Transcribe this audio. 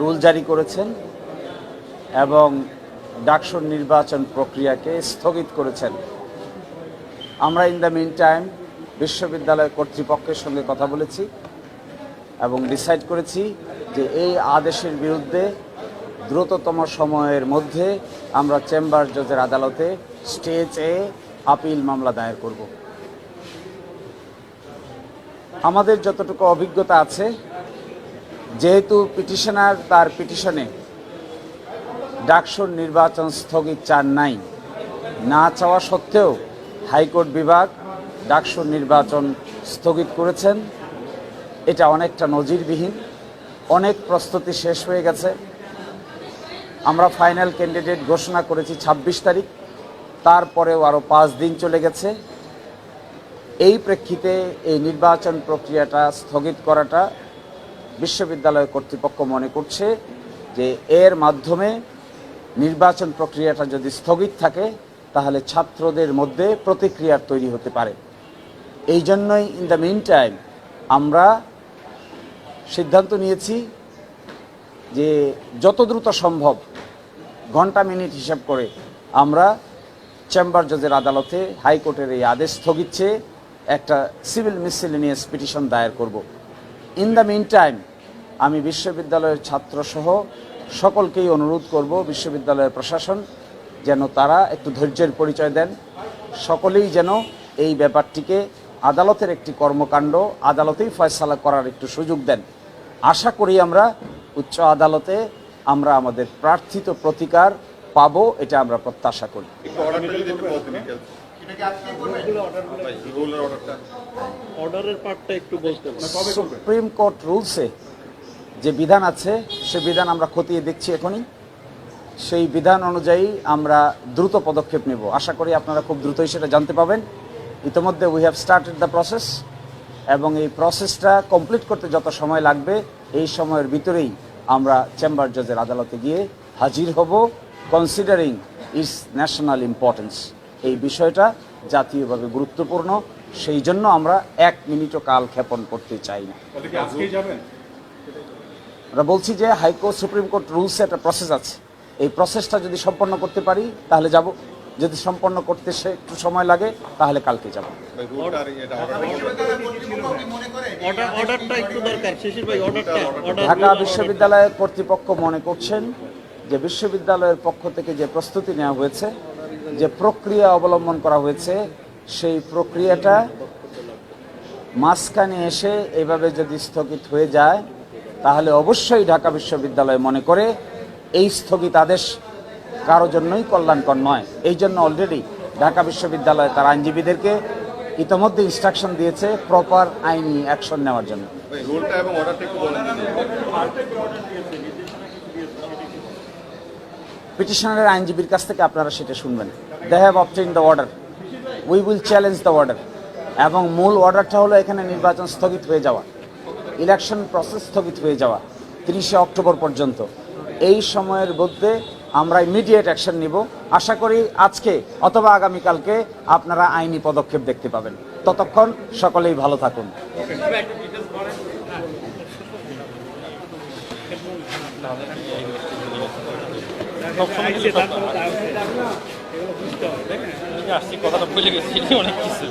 Rule জারি করেছেন এবং ডাকসুর নির্বাচন প্রক্রিয়াকে স্থগিত করেছেন। আমরা ইন দ্য মিন টাইম বিশ্ববিদ্যালয় কর্তৃপক্ষের সঙ্গে কথা বলেছি এবং ডিসাইড করেছি যে এই আদেশের বিরুদ্ধে দ্রুততম সময়ের মধ্যে আমরা চেম্বার জজের আদালতে স্টেজে আপিল মামলা দায়ের করব। আমাদের যতটুকু অভিজ্ঞতা আছে যেহেতু পিটিশনার তার পিটিশনে ডাকসুর নির্বাচন স্থগিত চান নাই। না চাওয়া সত্ত্বেও হাইকোর্ট বিভাগ ডাকসুর নির্বাচন স্থগিত করেছেন। এটা অনেকটা নজিরবিহীন। অনেক প্রস্তুতি শেষ হয়ে গেছে। আমরা ফাইনাল ক্যান্ডিডেট ঘোষণা করেছি ২৬ তারিখ। তারপরেও আরও পাঁচ দিন চলে গেছে। এই প্রেক্ষিতে এই নির্বাচন প্রক্রিয়াটা স্থগিত করাটা বিশ্ববিদ্যালয় কর্তৃপক্ষ মনে করছে যে এর মাধ্যমে নির্বাচন প্রক্রিয়াটা যদি স্থগিত থাকে, তাহলে ছাত্রদের মধ্যে প্রতিক্রিয়ার তৈরি হতে পারে। এই জন্যই ইন দ্য মিন টাইম আমরা সিদ্ধান্ত নিয়েছি যে যত দ্রুত সম্ভব ঘণ্টা মিনিট হিসাব করে আমরা চেম্বার জজের আদালতে হাইকোর্টের এই আদেশ স্থগিত চেয়ে একটা সিভিল মিসেলিনিয়াস পিটিশন দায়ের করব। ইন দ্য মিন টাইম আমি বিশ্ববিদ্যালয়ের ছাত্রসহ সকলকেই অনুরোধ করব বিশ্ববিদ্যালয়ের প্রশাসন যেন তারা একটু ধৈর্যের পরিচয় দেন। সকলেই যেন এই ব্যাপারটিকে আদালতের একটি কর্মকাণ্ড, আদালতেই ফয়সালা করার একটু সুযোগ দেন। আশা করি আমরা উচ্চ আদালতে আমরা আমাদের প্রার্থিত প্রতিকার পাবো, এটা আমরা প্রত্যাশা করি। অর্ডারের পার্টটা একটু বলতে সুপ্রিম কোর্ট রুলসে যে বিধান আছে সে বিধান আমরা খতিয়ে দেখছি এখনই। সেই বিধান অনুযায়ী আমরা দ্রুত পদক্ষেপ নেব। আশা করি আপনারা খুব দ্রুতই সেটা জানতে পাবেন। ইতিমধ্যে we have started the process এবং এই প্রসেসটা কমপ্লিট করতে যত সময় লাগবে এই সময়ের ভিতরেই আমরা চেম্বার জজের আদালতে গিয়ে হাজির হব। কনসিডারিং ইটস ন্যাশনাল ইম্পর্টেন্স এই বিষয়টা জাতীয়ভাবে গুরুত্বপূর্ণ। সেই জন্য আমরা এক মিনিটও কাল ক্ষেপণ করতে চাই না। আমরা বলছি যে হাইকোর্ট সুপ্রিম কোর্ট রুলসে একটা প্রসেস আছে। এই প্রসেসটা যদি সম্পন্ন করতে পারি তাহলে যাব। যদি সম্পন্ন করতে সে একটু সময় লাগে তাহলে কালকে যাব। ভাই রুলটা আর এটা অর্ডার অর্ডারটা একটু দরকার। শিশির ভাই অর্ডারটা অর্ডার ঢাকা বিশ্ববিদ্যালয়ের কর্তৃপক্ষ মনে করছেন যে বিশ্ববিদ্যালয়ের পক্ষ থেকে যে প্রস্তুতি নেওয়া হয়েছে যে প্রক্রিয়া অবলম্বন করা হয়েছে, সেই প্রক্রিয়াটা মাঝখানে এসে এভাবে যদি স্থগিত হয়ে যায়, তাহলে অবশ্যই ঢাকা বিশ্ববিদ্যালয় মনে করে এই স্থগিত আদেশ কারও জন্যই কল্যাণকর নয়। এই জন্য অলরেডি ঢাকা বিশ্ববিদ্যালয় তার আইনজীবীদেরকে ইতোমধ্যে ইনস্ট্রাকশন দিয়েছে প্রপার আইনি অ্যাকশন নেওয়ার জন্য ভাই রুলটা এবং অর্ডারটা একটু বলেন পিটিশনারের আইনজীবীর কাছ থেকে আপনারা সেটা শুনবেন। They have obtained the order we will challenge the order এবং মূল অর্ডারটা হলো এখানে নির্বাচন স্থগিত হয়ে যাওয়া। ইলেকশন প্রসেস স্থগিত হয়ে যাওয়া, তিরিশে অক্টোবর পর্যন্ত। এই সময়ের মধ্যে আমরা ইমিডিয়েট অ্যাকশন নিব। আশা করি আজকে অথবা আগামীকালকে আপনারা আইনি পদক্ষেপ দেখতে পাবেন। ততক্ষণ সকলেই ভালো থাকুন। আসছি কথাটা ভুলে গেছি অনেক কিছু।